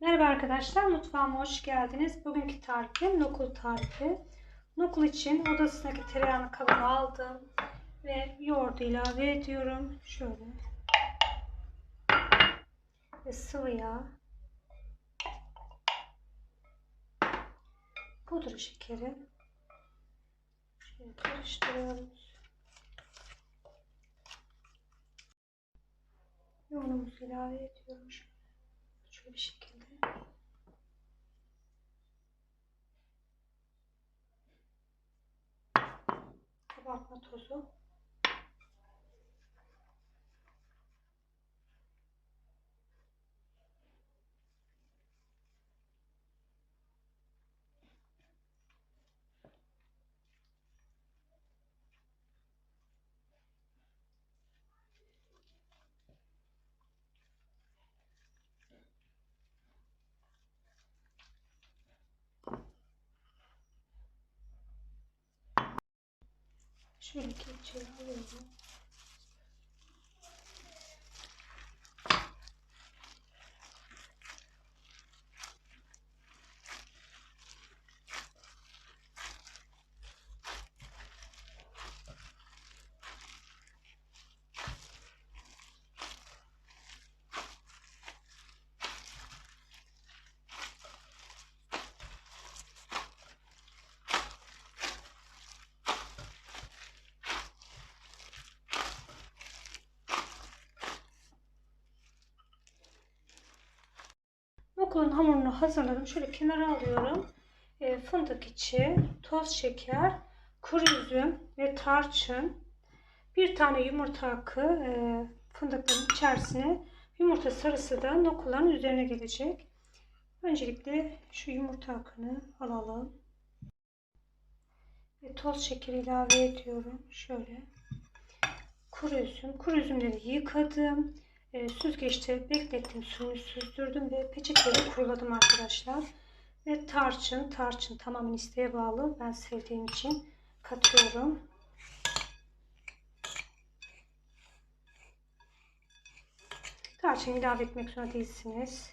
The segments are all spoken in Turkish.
Merhaba arkadaşlar, mutfağıma hoş geldiniz. Bugünkü tarifim nokul tarifi. Nokul için odasındaki tereyağını kabına aldım ve yoğurdu ilave ediyorum. Şöyle. Ve sıvı yağ. Pudra şekeri. Şöyle karıştırıyoruz. Yoğunumuzu ilave ediyorum. Şöyle, şöyle bir şekilde. kabartma tozu. Şöyle kepçeyi alıyorum. Nokulun hamurunu hazırladım. Şöyle kenara alıyorum. E, fındık içi, toz şeker, kuru üzüm ve tarçın. Bir tane yumurta akı e, fındıkların içerisine yumurta sarısı da nokulların üzerine gelecek. Öncelikle şu yumurta akını alalım. Ve toz şekeri ilave ediyorum. Şöyle. Kuru üzüm. Kuru üzümleri yıkadım. E, süzgeçte beklettim, suyunu süzdürdüm ve peçeteyle kuruladım arkadaşlar. Ve tarçın, tarçın tamamen isteğe bağlı. Ben sevdiğim için katıyorum. Tarçın ilave etmek zorunda değilsiniz.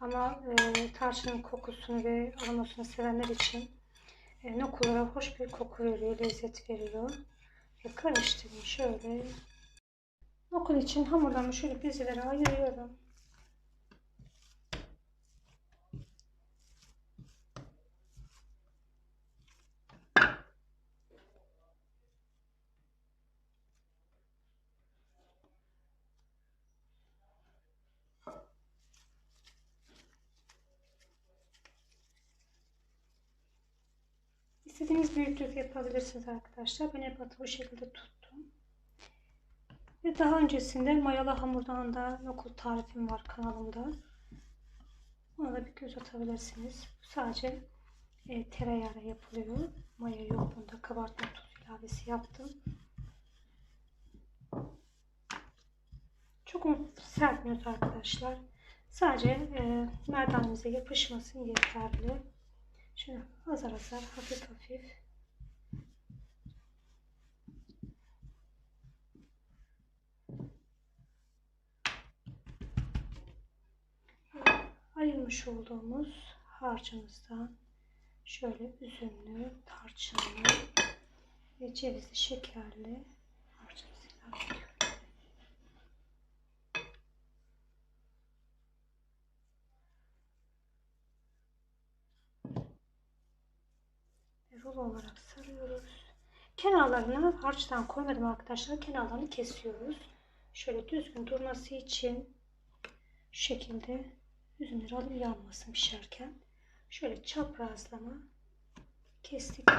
Ama e, tarçının kokusunu ve aromasını sevenler için e, nokullara hoş bir koku veriyor, lezzet veriyor. Ve karıştırayım şöyle. Okul için hamurlarımı şöyle bezelere ayırıyorum. İstediğiniz büyüklük yapabilirsiniz arkadaşlar. Ben hep bu şekilde tuttum. Ve daha öncesinde mayalı hamurdan da nokul tarifim var kanalımda. Ona da bir göz atabilirsiniz. Sadece e, tereyağıyla yapılıyor. Maya yok bunda. Kabartma tuz ilavesi yaptım. Çok serpmiyoruz arkadaşlar. Sadece e, merdanemize yapışmasın yeterli. Şöyle azar azar hafif hafif ayırmış olduğumuz harcımızdan şöyle üzümlü, tarçınlı ve cevizli şekerli harcımızı ilave ediyorum. Rulo olarak sarıyoruz. Kenarlarına harçtan koymadım arkadaşlar. Kenarlarını kesiyoruz. Şöyle düzgün durması için şekilde Üzümleri alıp yanmasın pişerken. Şöyle çaprazlama kestik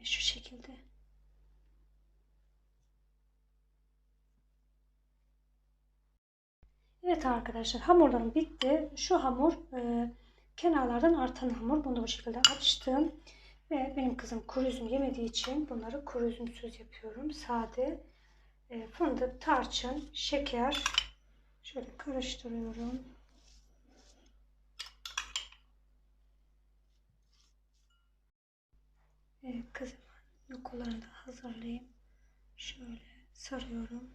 ve şu şekilde Evet arkadaşlar hamurlarım bitti. Şu hamur e, kenarlardan artan hamur. Bunu bu şekilde açtım. Ve benim kızım kuru üzüm yemediği için bunları kuru üzümsüz yapıyorum. Sade e, fındık, tarçın, şeker şöyle karıştırıyorum. Kızım yokularını da hazırlayayım. Şöyle sarıyorum.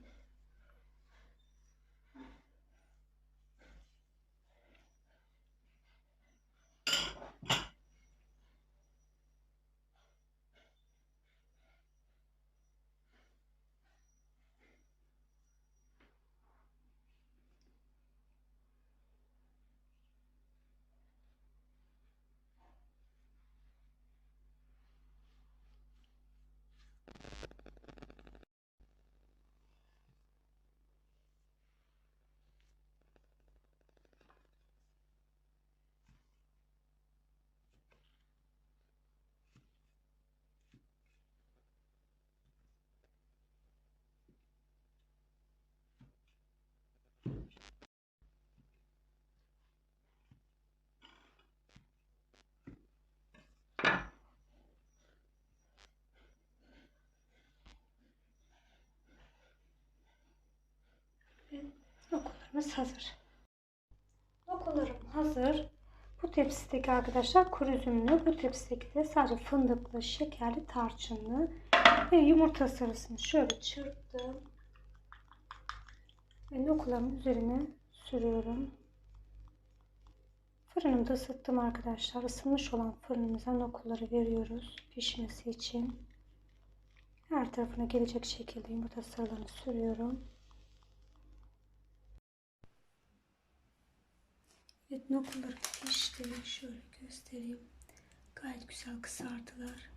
Ve nokularımız hazır. Nokularım hazır. Bu tepsideki arkadaşlar kuru üzümlü, bu tepsideki de sadece fındıklı, şekerli, tarçınlı ve yumurta sarısını şöyle çırptım. Ve nokularımın üzerine sürüyorum. Fırınımda ısıttım arkadaşlar. Isınmış olan fırınımıza nokuları veriyoruz pişmesi için. Her tarafına gelecek şekilde yumurta sarılarını sürüyorum. Evet nokuları pişti. Şöyle göstereyim. Gayet güzel kızardılar.